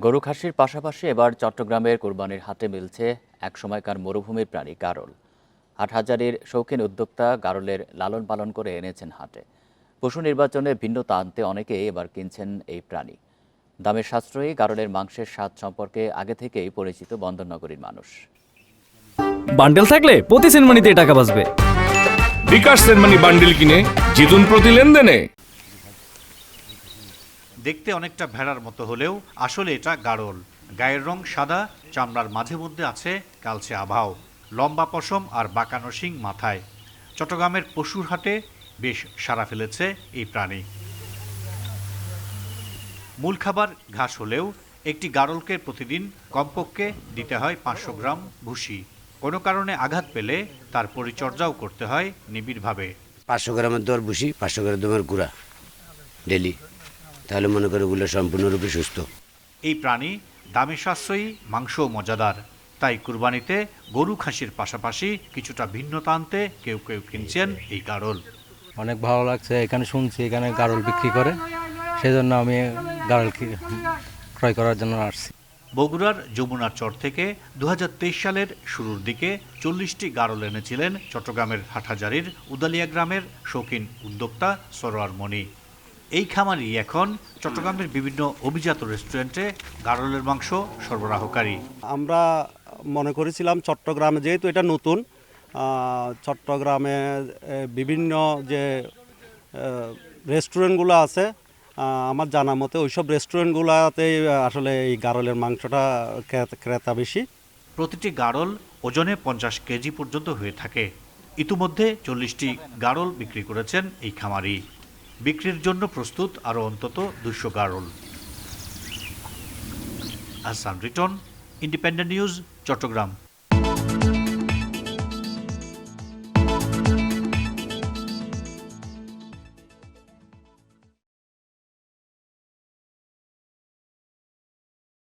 গরু খাসির পাশাপাশি এবার চট্টগ্রামের কোরবানির হাটে মিলছে এক সময়কার মরুভূমির প্রাণী গারল। হাটহাজারির শৌখিন উদ্যোক্তা গারলের লালন পালন করে এনেছেন হাটে। পশু নির্বাচনে ভিন্নতা আনতে অনেকেই এবার কিনছেন এই প্রাণী। দামের সাশ্রয়ী গারলের মাংসের স্বাদ সম্পর্কে আগে থেকেই পরিচিত বন্দরনগরীর মানুষ। বান্ডেল থাকলে প্রতি সেনমানিতে টাকা বাঁচবে। বিকাশ সেনমানি বান্ডিল কিনে জিতুন প্রতি লেনদেনে। দেখতে অনেকটা ভেড়ার মতো হলেও আসলে এটা গাড়ল গায়ের রং সাদা, চামড়ার মাঝে মধ্যে আছে কালচে আভাও, লম্বা পশম আর বাঁকানো শিং মাথায়। চট্টগ্রামের পশুর হাটে বেশ সাড়া ফেলেছে এই প্রাণী। মূল খাবার ঘাস হলেও একটি গাড়লকে প্রতিদিন কমপক্ষে দিতে হয় পাঁচশো গ্রাম ভুসি। কোনো কারণে আঘাত পেলে তার পরিচর্যাও করতে হয় নিবিড়ভাবে। পাঁচশো গ্রামের দর ভুসি, পাঁচশো গ্রামের দমের গুঁড়া, ডেলি। তাহলে মনে করে ওগুলো সম্পূর্ণরূপে সুস্থ। এই প্রাণী দামে সাশ্রয়ী মাংস মজাদার। তাই কুরবানিতে গরু খাসির পাশাপাশি কিছুটা ভিন্নতা আনতে কেউ কেউ কিনছেন এই গাড়ল অনেক ভালো লাগছে এখানে শুনছি এখানে গারল বিক্রি করে। সেজন্য আমি গারল ক্রয় করার জন্য আসছি। বগুড়ার যমুনার চর থেকে দু হাজার তেইশ সালের শুরুর দিকে চল্লিশটি গাড়ল এনেছিলেন চট্টগ্রামের হাটহাজারির উদালিয়া গ্রামের শৌখিন উদ্যোক্তা সরোয়ার মণি। এই খামারই এখন চট্টগ্রামের বিভিন্ন অভিজাত রেস্টুরেন্টে গাড়লের মাংস সরবরাহকারী। আমরা মনে করেছিলাম চট্টগ্রামে যেহেতু এটা নতুন চট্টগ্রামে বিভিন্ন যে রেস্টুরেন্টগুলো আছে আমার জানা মতে ওইসব রেস্টুরেন্টগুলোতে আসলে এই গারলের মাংসটা ক্রেতা- ক্রেতা বেশি। প্রতিটি গাড়ল ওজনে পঞ্চাশ কেজি পর্যন্ত হয়ে থাকে। ইতিমধ্যে চল্লিশটি গাড়ল বিক্রি করেছেন এই খামারি। বিক্রির জন্য প্রস্তুত আরও অন্তত দুশো গারল। Asam Riton Independent News Chattogram.